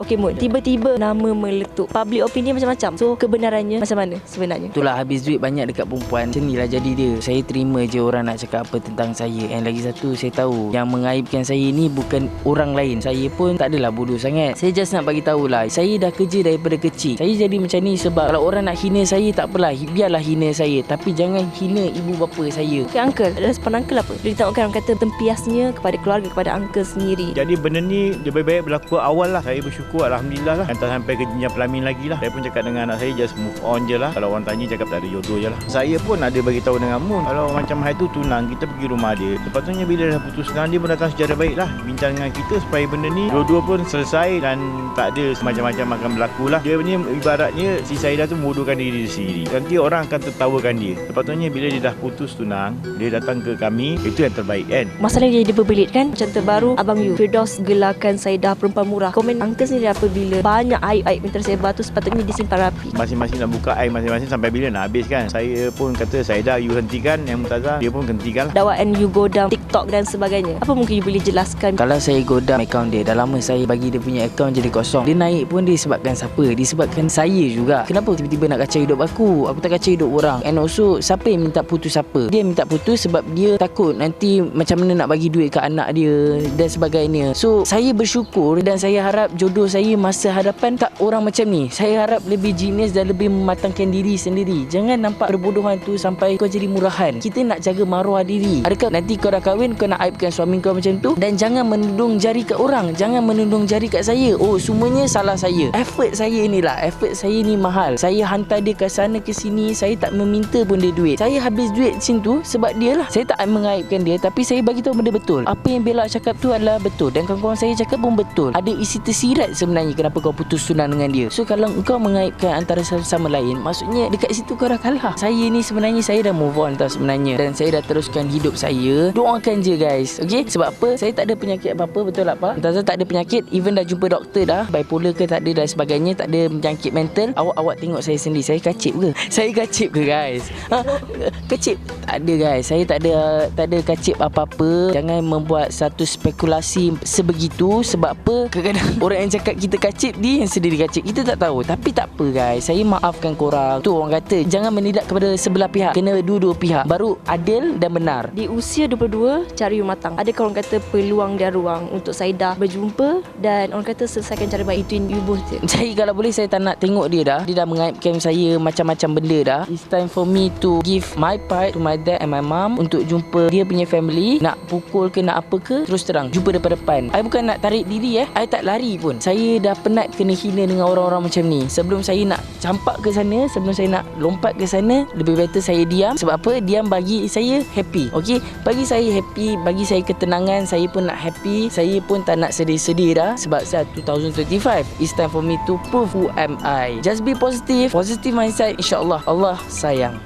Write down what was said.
Pokemon Tiba-tiba nama meletup. Public opinion macam-macam. So kebenarannya macam mana sebenarnya? Itulah habis duit banyak dekat perempuan. Macam ni lah jadi dia. Saya terima je orang nak cakap apa tentang saya. And lagi satu saya tahu Yang mengaibkan saya ni bukan orang lain. Saya pun tak adalah bodoh sangat. Saya just nak bagi tahulah Saya dah kerja daripada kecil. Saya jadi macam ni sebab Kalau orang nak hina saya tak apalah. Biarlah hina saya. Tapi jangan hina ibu bapa saya. Okay uncle Respon uncle apa? Dia ditengokkan orang kata Tempiasnya kepada keluarga Kepada uncle sendiri. Jadi benda ni lebih baik berlaku awal lah. Saya bersyukur Alhamdulillah lah. Dan tak sampai ke jenjang pelamin lagi lah. Saya pun cakap dengan anak saya just move on je lah. Kalau orang tanya cakap tak ada jodoh je lah. Saya pun ada bagi tahu dengan Mun. Kalau macam hari tu tunang kita pergi rumah dia. Sepatutnya bila dah putus tunang dia pun datang secara baik lah. Bincang dengan kita supaya benda ni dua-dua pun selesai dan tak ada semacam-macam akan berlaku lah. Dia ni ibaratnya si Saidah tu membodohkan diri dia sendiri. Nanti orang akan tertawakan dia. Sepatutnya bila dia dah putus tunang, dia datang ke kami, itu yang terbaik kan. Masalah jadi berbelit kan Macam terbaru Abang Yu Firdaus gelakan Saidah perempuan murah Komen uncle sendiri apabila Banyak aib-aib yang tersebar tu Sepatutnya disimpan rapi. Masing-masing nak buka air masing-masing sampai bila nak habis kan. Saya pun kata saya dah you hentikan yang Mutazah dia pun hentikan lah. Dakwaan you go down TikTok dan sebagainya. Apa mungkin you boleh jelaskan? Kalau saya go down account dia Dah lama saya bagi dia punya account jadi kosong. Dia naik pun disebabkan siapa? Disebabkan saya juga. Kenapa tiba-tiba nak kacau hidup aku? Aku tak kacau hidup orang. And also Siapa yang minta putus siapa? Dia minta putus sebab dia takut Nanti macam mana nak bagi duit ke anak dia Dan sebagainya. So saya bersyukur Dan saya harap jodoh saya masa hadapan Tak orang macam ni. Saya harap lebih genius Dan lebih mematangkan diri sendiri. Jangan nampak perbodohan tu Sampai kau jadi murahan. Kita nak jaga maruah diri. Adakah nanti kau dah kahwin Kau nak aibkan suami kau macam tu? Dan jangan menundung jari kat orang. Jangan menundung jari kat saya. Oh semuanya salah saya. Effort saya ni lah Effort saya ni mahal. Saya hantar dia ke sana ke sini. Saya tak meminta pun dia duit. Saya habis duit situ Sebab dia lah. Saya tak mengaibkan dia Tapi saya bagi tahu benda betul. Apa yang Bella cakap tu adalah betul. Dan kawan-kawan saya cakap pun betul. Ada isi tersirat sebenarnya Kenapa kau putus tunang dengan dia? So kalau kau mengaibkan antara satu sama lain Maksudnya dekat situ kau dah kalah. Saya ni sebenarnya Saya dah move on tau sebenarnya. Dan saya dah teruskan hidup saya. Doakan je guys. Okay? Sebab apa? Saya tak ada penyakit apa-apa Betul tak Pak? Mutazah tak ada penyakit. Even dah jumpa doktor dah. Bipolar ke tak ada dan sebagainya Tak ada penyakit mental. Awak-awak tengok saya sendiri. Saya kacip ke? Saya kacip ke guys? Ha? Kacip Tak ada guys. Saya tak ada Tak ada kacip apa-apa. Jangan membuat satu spekulasi Sebegitu. Sebab apa? Kadang-kadang Orang yang cakap kita kacip Dia yang sendiri kacip Kita tak tahu. Tapi tak apa guys. Saya maafkan korang. Tu orang kata Jangan menidak kepada sebelah pihak. Kena dua-dua pihak. Baru adil dan benar. Di usia 22 Cari you matang Adakah orang kata Peluang dan ruang Untuk Saidah berjumpa Dan orang kata Selesaikan cara baik Itu you both je Saya kalau boleh Saya tak nak tengok dia dah. Dia dah mengaibkan saya Macam-macam benda dah. It's time for me to Give my part To my dad and my mom Untuk jumpa Dia punya family. Nak pukul ke Nak apa ke Terus terang. Jumpa depan-depan. I bukan nak tarik diri eh. I tak lari pun. Saya dah penat Kena hina dengan orang-orang macam ni. Sebelum saya nak Campak ke sana Sebelum saya nak Lompat ke sana Lebih better saya diam. Sebab apa? Diam bagi saya happy Okay Bagi saya happy Bagi saya ketenangan Saya pun nak happy. Saya pun tak nak sedih-sedih dah Sebab saya 2025 It's time for me to prove who am I. Just be positive. Positive mindset InsyaAllah. Allah sayang